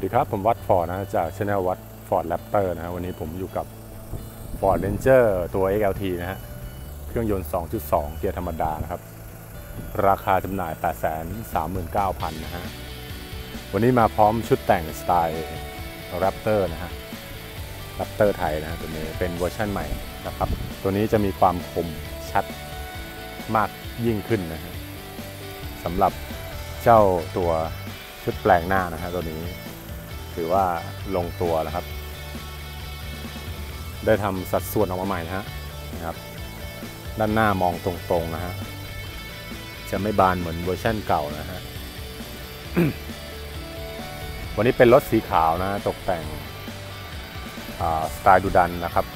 สวัสดีครับ ผมวัดฟอร์ดนะจากช anel วัดฟอร์ดแรปเตอร์นะวันนี้ผมอยู่กับ Ford Ranger ตัว XLT นะฮะเครื่องยนต์ 2.2 เกียร์ธรรมดานะครับ ราคาจำหน่าย 839,000 นะฮะวันนี้มาพร้อมชุดแต่งสไตล์ Raptor นะฮะ Raptor ไทยนะฮะตัวนี้เป็นเวอร์ชันใหม่นะครับ ตัวนี้จะมีความคมชัดมากยิ่งขึ้นนะฮะสำหรับเจ้าตัวชุดแปลงหน้านะฮะตัวนี้ ถือว่าลงตัวแล้วครับ ได้ทำสัดส่วนออกมาใหม่นะฮะนะครับ ด้านหน้ามองตรงๆนะฮะจะไม่บานเหมือนเวอร์ชั่นเก่านะฮะวันนี้เป็นรถสีขาวนะตกแต่งสไตล์ดูดันนะครับ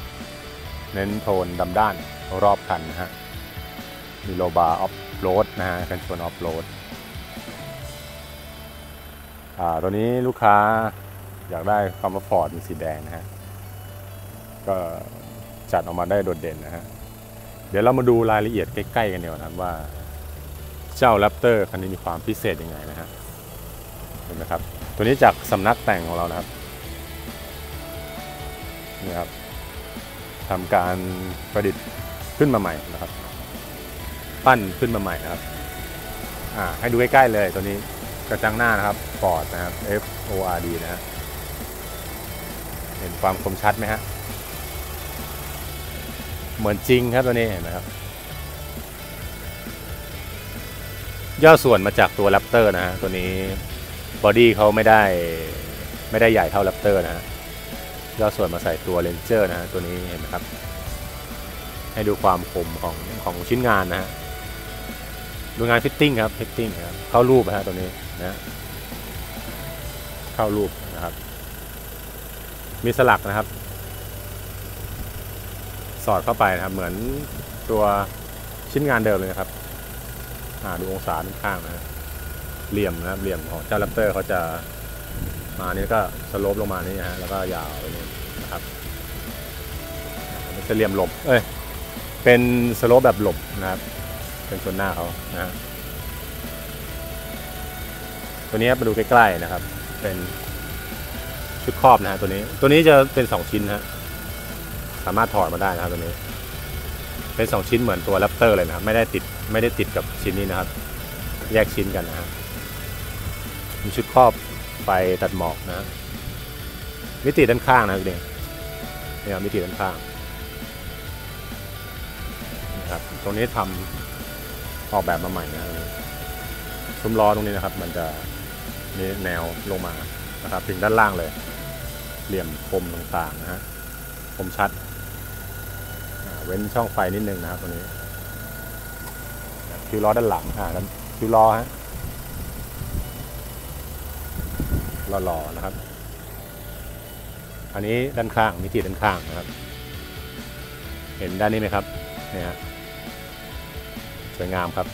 เน้นโทนดำด้านรอบคันนะฮะมีโลบาร์ออฟโรดนะฮะกันชนออฟโรดอ่าตัวนี้ลูกค้า อยากได้คำว่าฟอร์ดมีสีแดงนะฮะก็จัดออกมาได้โดดเด่นนะฮะเดี๋ยวเรามาดูรายละเอียดใกล้ ๆ กันเดียวนะว่า เจ้าแรปเตอร์คันนี้มีความพิเศษยังไงนะฮะเห็นไหมครับตัวนี้จากสำนักแต่งของเรานะครับนี่ครับทำการประดิษฐ์ขึ้นมาใหม่นะครับ ปั้นขึ้นมาใหม่นะครับอ่าให้ดูใกล้ ๆ เลยตัวนี้กระจังหน้านะครับฟอร์ดนะครับ F O R D นะฮะ เห็นความคมชัดไหมฮะ เหมือนจริงครับตัวนี้เห็นไหมครับ ย่อส่วนมาจากตัวแรปเตอร์นะฮะตัวนี้บอดี้เขาไม่ได้ไม่ได้ใหญ่เท่าแรปเตอร์นะฮะย่อส่วนมาใส่ตัวเลนเจอร์นะฮะตัวนี้เห็นไหมครับ ให้ดูความคมของของชิ้นงานนะฮะดูงานฟิตติ้งครับฟิตติ้งครับเข้ารูปนะฮะตัวนี้นะเข้ารูปนะครับ มีสลักนะครับ สอดเข้าไปนะครับ เหมือนตัวชิ้นงานเดิมเลยนะครับอ่าดูองศาข้างนะเหลี่ยมนะครับเหลี่ยมของเจ้าแรปเตอร์เขาจะมานี่ก็สโลปลงมานี่ฮะแล้วก็ยาวไปนี่นะครับจะเหลี่ยมหลบเอ้ยเป็นสโลปแบบหลบนะครับ เป็นส่วนหน้าเขานะตัวนี้มาดูใกล้ๆนะครับ เป็น ชุดครอบนะฮะตัวนี้ ตัวนี้จะเป็น 2 ชิ้นฮะสามารถถอดมาได้นะครับตัวนี้ เป็น 2 ชิ้นเหมือนตัวแรปเตอร์เลยนะครับไม่ได้ติดไม่ได้ติดกับชิ้นนี้นะครับ แยกชิ้นกันนะฮะมีชุดครอบไฟตัดหมอกนะมิติด้านข้างนะครับเนี่ยเนี่ยมิติด้านข้างนะครับตรงนี้ทำออกแบบมาใหม่นะครับซุ้มล้อตรงนี้นะครับ มันจะมีแนวลงมานะครับถึงด้านล่างเลย เหลี่ยมคมต่างๆนะฮะคมชัด เว้นช่องไฟนิดนึงนะครับตรงนี้คิวล้อด้านหลังอ่าแล้วคิวล้อฮะหล่อๆนะครับ อันนี้ด้านข้างมิติด้านข้างนะครับ เห็นด้านนี้ไหมครับเนี่ยฮะสวยงามครับ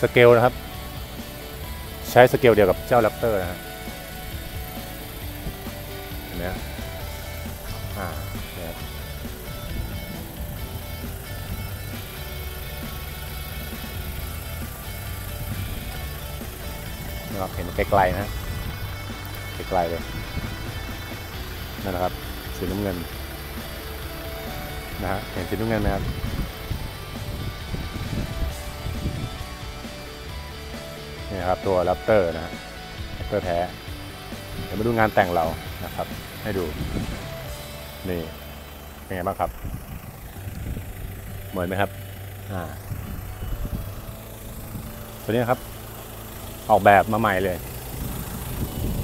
สเกลนะครับ ใช้สเกลเดียวกับเจ้าแรปเตอร์นะฮะเห็ นไหมฮะอ่าเนี่ยครับนะครับเห็นไกลๆนะฮะไกลๆเลยนั่นนะครับสีน้ำเงินนะฮะเห็นสีน้ำเงินไหมครับนี่ครับตัวแรปเตอร์นะฮะแรปเตอร์แท้เดี๋ยวมาดูงานแต่งเรานะครับ ให้ดู นี่ เป็นไงบ้างครับ เหมือนไหมครับ อ่า ตัวนี้นะครับ ออกแบบมาใหม่เลย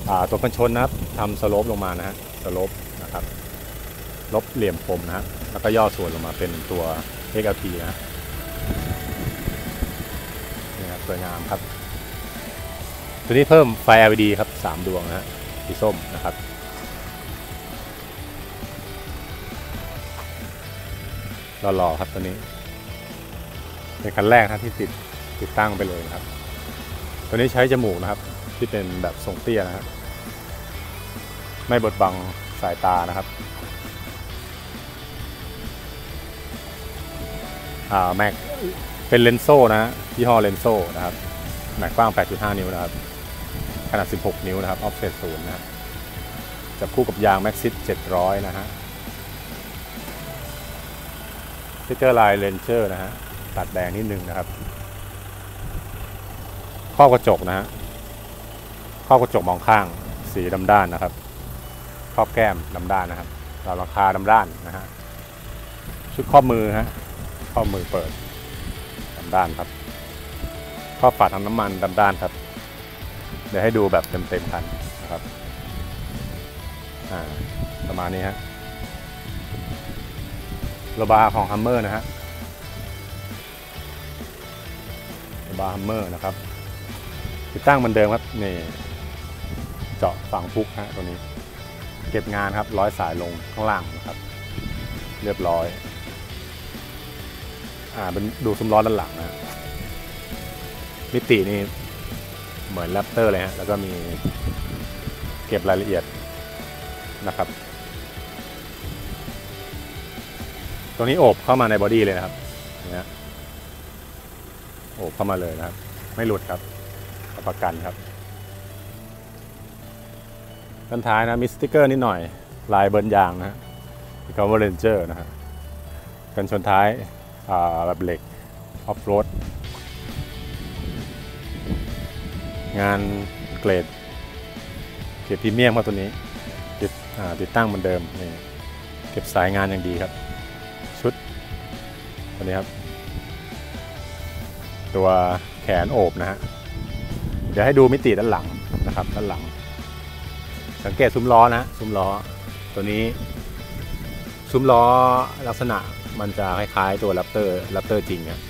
อ่า ตัวกันชนนะครับทำสโลปลงมานะฮะ สโลปนะครับ ลบเหลี่ยมคมนะฮะ แล้วก็ย่อส่วนลงมาเป็นตัว XLT นะฮะนี่ครับสวยงามครับ ตัวนี้เพิ่มไฟ LED ครับ 3 ดวงนะฮะ สีส้มนะครับ หล่อๆครับตัวนี้ เป็นคันแรกนะที่ติดติดตั้งไปเลยนะครับ ตัวนี้ใช้จมูกนะครับ ที่เป็นแบบทรงเตี้ยนะครับ ไม่บดบังสายตานะครับแม็กเป็นเลนโซ่นะฮะยี่ห้อเลนโซ่นะครับแม็กกว้าง 8.5 นิ้วนะครับ ขนาด 16 นิ้วนะครับ offset ศูนย์นะฮะจับคู่กับยาง Maxxis 700 นะฮะ สติ๊กเกอร์ลายเลนเจอร์นะฮะตัดแดงนิดนึงนะครับครอบกระจกนะฮะครอบกระจกมองข้างสีดำด้านนะครับครอบแก้มดำด้านนะครับราวราคาดำด้านนะฮะชุดครอบมือฮะครอบมือเปิดดำด้านครับครอบฝาถังน้ำมันดำด้านครับ เดี๋ยวให้ดูแบบเต็มๆคันนะครับอ่าประมาณนี้ฮะ โลบาร์ของฮัมเมอร์นะฮะโลบาร์ฮัมเมอร์นะครับติดตั้งเหมือนเดิมครับนี่เจาะฝั่งพุกฮะตัวนี้ เก็บงานครับร้อยสายลงข้างล่างนะครับ เรียบร้อย อ่าเป็นดูซุ้มล้อด้านหลังนะฮะมิตินี่เหมือนแรปเตอร์เลยฮะแล้วก็มีเก็บรายละเอียดนะครับ ตรงนี้โอบเข้ามาในบอดี้เลยนะครับเนี่ยโอบเข้ามาเลยนะครับ ไม่หลุดครับประกันครับด้านท้ายนะมีสติกเกอร์นิดหน่อย ลายเบิร์นยางนะฮะคำว่าเรนเจอร์นะฮะกันชนท้ายาแบบเหล็กออฟโรดงานเกรดเกรดพรีเมียมครับตัวนี้ติดติดตั้งเหมือนเดิมนี่เก็บสายงานอย่างดีครับ ตัวนี้ครับ ตัวแขนโอบนะฮะเดี๋ยวให้ดูมิติด้านหลังนะครับ ด้านหลัง สังเกตซุ้มล้อนะซุ้มล้อ ตัวนี้ ซุ้มล้อลักษณะมันจะคล้ายๆตัวแรปเตอร์แรปเตอร์จริงนะ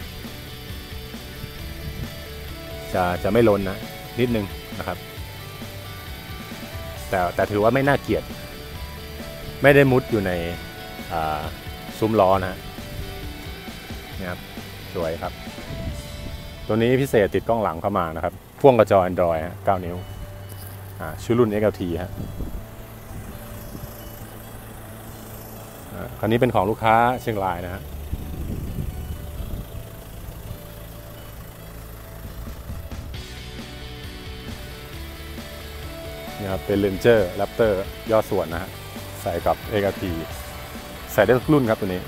จะจะไม่ล้นนะนิดนึงนะครับ แต่แต่ถือว่าไม่น่าเกลียด ไม่ได้มุดอยู่ในซุ้มล้อนะ ฮะนี่ครับสวยครับ ตัวนี้พิเศษติดกล้องหลังเข้ามานะครับ พ่วงกระจอ Android ฮะ9นิ้วอ่าชื่อรุ่น XLT ฮะคันนี้เป็นของลูกค้าเชียงรายนะฮะนี่ครับเป็นเลนเจอร์แรปเตอร์ย่อส่วนนะฮะใส่กับ XLT ใส่ได้ทุกรุ่นครับตัวนี้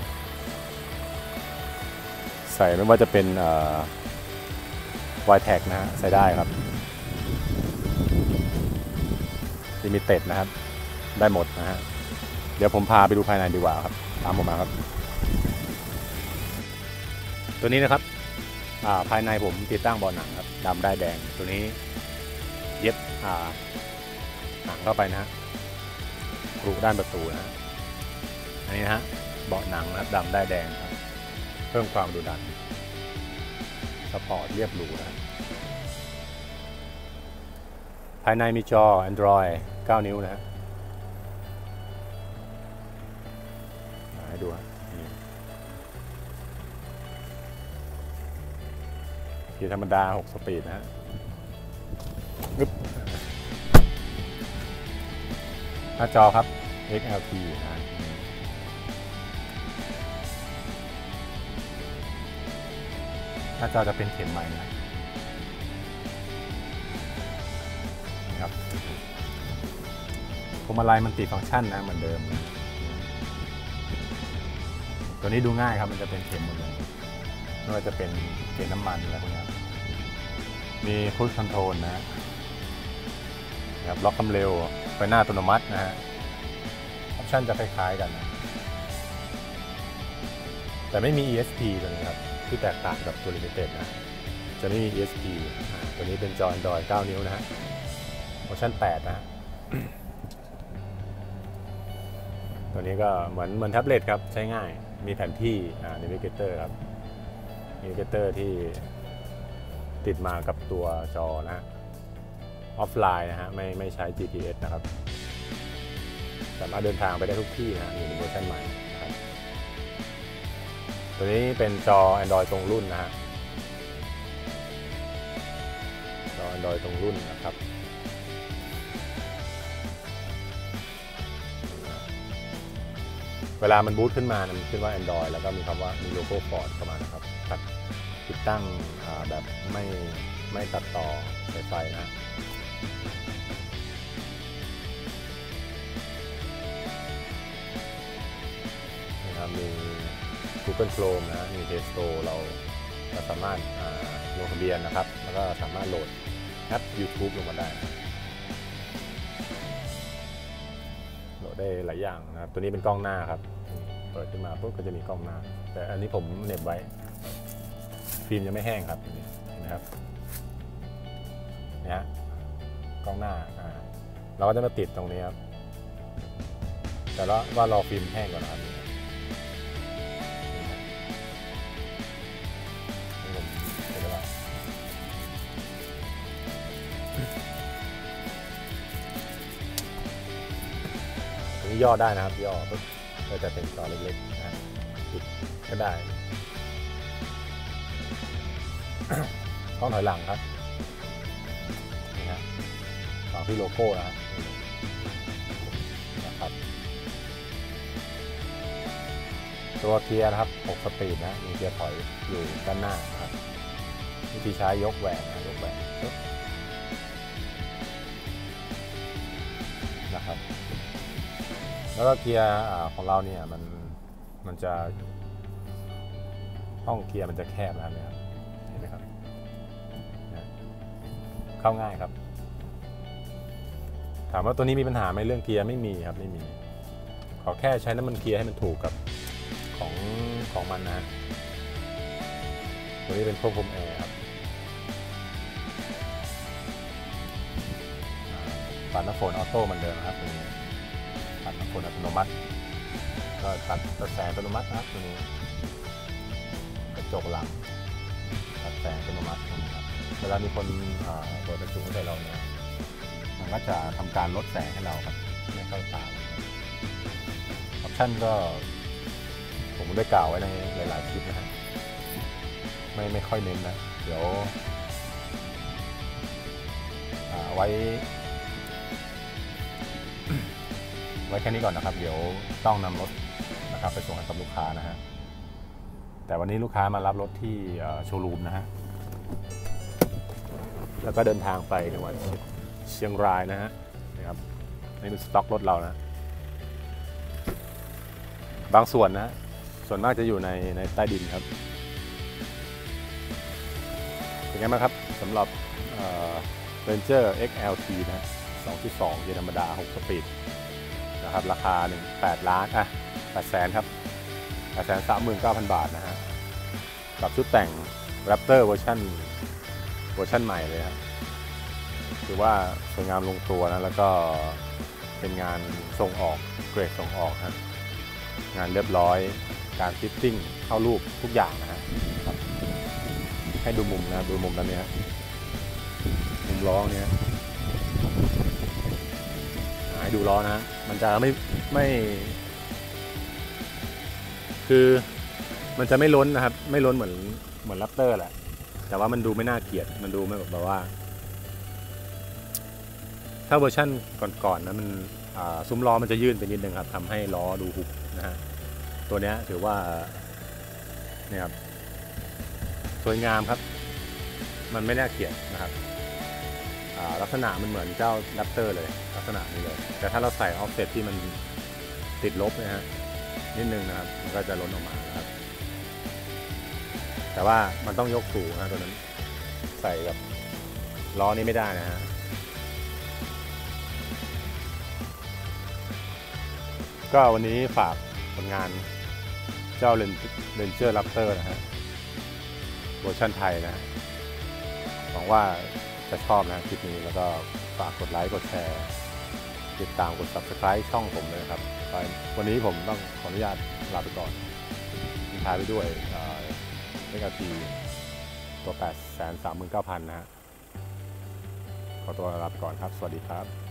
ใส่ไม่ว่าจะเป็นวายแท็กนะฮะใส่ได้ครับลิมิเต็ดนะครับ ได้หมดนะฮะเดี๋ยวผมพาไปดูภายในดีกว่าครับ ตามผมมาครับ ตัวนี้นะครับาภายในผมติดตั้งเบอหนังครับดำได้แดงตัวนี้เย็บหนังเข้าไปนะฮะกรุด้านประตูนะฮะอันนี้นะฮะเบาะหนังนะครับดำได้แดงครับ พิ่มความดุดัน สปอร์ตเรียบหรูนะภายในมีจอ Android 9 นิ้วนะฮะให้ดูฮะกีธรรมดา 6 สปีดนะฮะงึบหน้าจอครับ XLT นะ หน้าจอจะเป็นเข็มใหม่นะครับพวงมาลัยมันติดฟังก์ชันนะเหมือนเดิม ตัวนี้ดูง่ายครับมันจะเป็นเข็มหมดเลยไม่ว่าจะเป็นเกณฑ์น้ำมันอะไรพวกนี้ครับมีพุชคอนโทรลนะครับล็อกความเร็วไฟหน้าอัตโนมัตินะฮะออปชันจะคล้ายๆกันนะแต่ไม่มี ESP ตัวนี้ครับ ที่แตกต่างกับตัว Limited นะ จะไม่มี ESP ตัวนี้เป็นจอ Android 9 นิ้วนะฮะเวอร์ชัน8นะฮะตัวนี้ก็เหมือนเหมือนแท็บเล็ตครับ ใช้ง่าย มีแผนที่อ่า Navigator ครับ Navigator ที่ติดมากับตัวจอนะฮะออฟไลน์นะฮะ ไม่ไม่ใช้ GPS นะครับ สามารถเดินทางไปได้ทุกที่นะฮะอยู่ในเวอร์ชันใหม่ ตัวนี้เป็นจอ Android ตรงรุ่นนะฮะจอ Android ตรงรุ่นนะครับเวลามันบูตขึ้นมามันขึ้นว่า Android แล้วก็มีคำว่ามีโลโก้ Ford เข้ามานะครับตัดติดตั้งแบบไม่ไม่ตัดต่อสายไฟนะ Google Chrome นะมี Play Store เราเราสามารถลงทะเบียนนะครับ แล้วก็สามารถโหลดแอป YouTube ลงมาได้ โหลดได้หลายอย่างนะครับ ตัวนี้เป็นกล้องหน้าครับ เปิดขึ้นมาปุ๊บก็จะมีกล้องหน้า แต่อันนี้ผมเหน็บไว้ ฟิล์มยังไม่แห้งครับเห็นไหมครับนี่ฮะกล้องหน้าอ่าเราก็จะมาติดตรงนี้ครับ แต่ว่าว่ารอฟิล์มแห้งก่อนนะครับ ย่อได้นะครับ ย่อปุ๊บก็จะเป็นจอเล็กๆนะปิดก็ได้กล้องถอยหลังครับนี่ฮะฝั่งที่โลโก้นะครับนะครับ ตัวเกียร์นะครับ 6 สปีดนะ มีเกียร์ถอยอยู่ด้านหน้านะครับ วิธีใช้ยกแหวนนะยกแหวน แล้วก็เกียร์ของเราเนี่ยมันมันจะห้องเกียร์มันจะแคบนะครับเนี่ยครับเห็นไหมครับเข้าง่ายครับ ถามว่าตัวนี้มีปัญหาไหมเรื่องเกียร์ไม่มีครับไม่มี ขอแค่ใช้น้ำมันเกียร์ให้มันถูกกับของของมันนะตัวนี้เป็นควบคุมแอร์ครับปัดน้ำฝนออโต้เหมือนเดิมครับตัวนี้ ดน้ำฝนอัตโนมัติ ก็ตัดตัดแสงอัตโนมัตินะครับตัวนี้กระจกหลังตัดแสงอัตโนมัตินะครับเวลามีคนเปิดกระจกให้ใส่เราเนี่ยมันก็จะทำการลดแสงให้เราครับไม่เข้าตาออปชั่นก็ผมได้กล่าวไว้ในหลายๆคลิปนะฮะไม่ไม่ค่อยเน้นนะ เดี๋ยวเอาไว้ ไว้แค่นี้ก่อนนะครับ เดี๋ยวต้องนำรถนะครับไปส่งให้กับลูกค้านะฮะแต่วันนี้ลูกค้ามารับรถที่โชว์รูมนะฮะแล้วก็เดินทางไปจังหวัดเชียงรายนะฮะนะครับนี่เป็นสต็อกรถเรานะ บางส่วนนะฮะส่วนมากจะอยู่ในในใต้ดินครับเป็นไงบ้างครับสำหรับเรนเจอร์ XLT นะฮะ2.2 เกียร์ธรรมดา 6 สปีด นะครับราคา 1 8 ล้านอะ8แสนครับ8แสน39,000บาทนะฮะกับชุดแต่ง Raptor เวอร์ชันเวอร์ชันใหม่เลยครับถือว่าสวยงามลงตัวนะแล้วก็เป็นงานส่งออกเกรดส่งออกครับงานเรียบร้อยการฟิตติ้งเข้ารูปทุกอย่างนะฮะครับให้ดูมุมนะดูมุมด้านนี้มุมล้อเนี้ย ให้ดูล้อนะ มันจะไม่ไม่ คือมันจะไม่ล้นนะครับ ไม่ล้นเหมือนเหมือนแรปเตอร์แหละ แต่ว่ามันดูไม่น่าเกลียด มันดูไม่แบบว่า ถ้าเวอร์ชั่นก่อนๆนะมันซุ้มล้อมันจะยื่นไปนิดนึงครับทำให้ล้อดูหุบนะฮะ ตัวนี้ถือว่าเนี่ยครับ สวยงามครับ มันไม่น่าเกลียดนะครับ ลักษณะมันเหมือนเจ้าแรปเตอร์เลยลักษณะนี้เลย แต่ถ้าเราใส่ออฟเซตที่มันติดลบนะฮะนิดนึงนะครับ มันก็จะล้นออกมานะครับ แต่ว่ามันต้องยกสูงนะตัวนั้น ใส่กับล้อนี้ไม่ได้นะฮะก็วันนี้ฝากผลงานเจ้าเรนเจอร์ r ั p เตอร์นะฮะเวอร์ชันไทยนะหวังว่า จะชอบนะคลิปนี้แล้วก็ฝากกดไลค์กดแชร์ ติดตามกด subscribe ช่องผมเลยนะครับไปวันนี้ผมต้องขออนุญาตลาไปก่อนทิ้งท้ายไปด้วยเลขทีตัว8 3 9 0 0 0นะฮะขอตัวลาไปก่อนครับ สวัสดีครับ